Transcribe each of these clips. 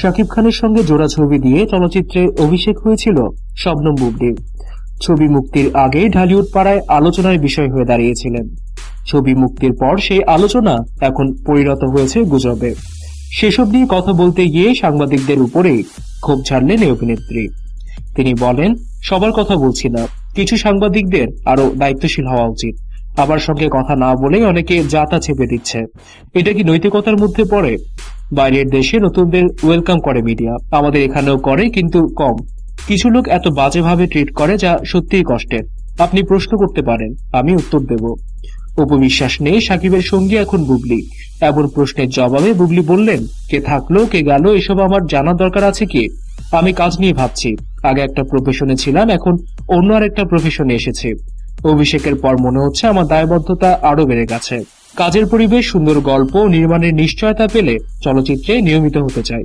শাকিব খানের সঙ্গে জোড়া ছবি দিয়ে চলচ্চিত্রে অভিষেক হয়েছিল শবনম বুবলির ছবি মুক্তির আগে ঢালিউড পাড়ায় আলোচনার বিষয় হয়ে দাঁড়িয়েছিলেন। ছবি মুক্তির পর সেই আলোচনা এখন পরিণত হয়েছে গুজবে। সেসব নিয়ে কথা বলতে গিয়ে সাংবাদিকদের উপরেই ক্ষোভ ছাড়লেন এই অভিনেত্রী। তিনি বলেন, সবার কথা বলছি না, কিছু সাংবাদিকদের আরও দায়িত্বশীল হওয়া উচিত। আবার সঙ্গে কথা না বলেই অনেকে যাতা চেপে দিচ্ছে। এটা কি নৈতিকতার মধ্যে পড়ে? বাইরের দেশে নতুনদের ওয়েলকাম করে মিডিয়া। আমাদের এখানেও করে, কিন্তু কম। কিছু লোক এত বাজেভাবে ট্রিট করে যা সত্যিই কষ্টের। আপনি প্রশ্ন করতে পারেন, আমি উত্তর দেব। উপবিশ্বাস নেই, সাকিবের সঙ্গী এখন বুবলি। এমন প্রশ্নের জবাবে বুবলি বললেন, কে থাকল, কে গেল, এসব আমার জানার দরকার আছে কি? আমি কাজ নিয়ে ভাবছি। আগে একটা প্রফেশনে ছিলাম, এখন অন্য আর একটা প্রফেশনে এসেছি। অভিষেকের পর মনে হচ্ছে আমার দায়বদ্ধতা আরও বেড়ে গেছে। কাজের পরিবেশ, সুন্দর গল্প নির্মাণের নিশ্চয়তা পেলে চলচ্চিত্রে নিয়মিত হতে চাই।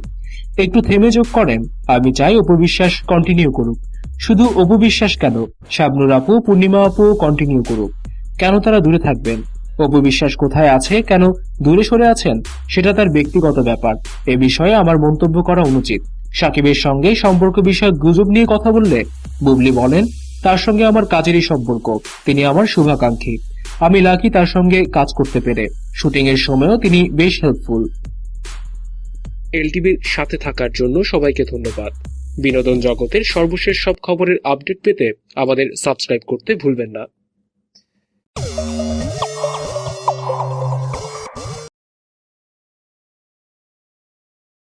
একটু থেমে যোগ করেন, আমি চাই অপবিশ্বাস কন্টিনিউ করুক। শুধু অপবিশ্বাস কেন? শাবনুর আপু, পূর্ণিমা আপু কন্টিনিউ করুক। কেন তারা দূরে থাকবেন? অপবিশ্বাস কোথায় আছে? কেন দূরে সরে আছেন? সেটা তার ব্যক্তিগত ব্যাপার। এ বিষয়ে আমার মন্তব্য করা অনুচিত। সাকিবের সঙ্গে সম্পর্ক বিষয়ক গুজব নিয়ে কথা বললে বুবলি বলেন, তার সঙ্গে আমার কাজেরই সম্পর্ক। তিনি আমার শুভাকাঙ্ক্ষী। আমি লাকি তার সঙ্গে কাজ করতে পেরে। শুটিং এর সময়ও তিনি বেশ হেল্পফুল এলটিভির সাথে থাকার জন্য সবাইকে ধন্যবাদ। বিনোদন জগতের সর্বশেষ সব খবরের আপডেট পেতে আমাদের সাবস্ক্রাইব করতে ভুলবেন না।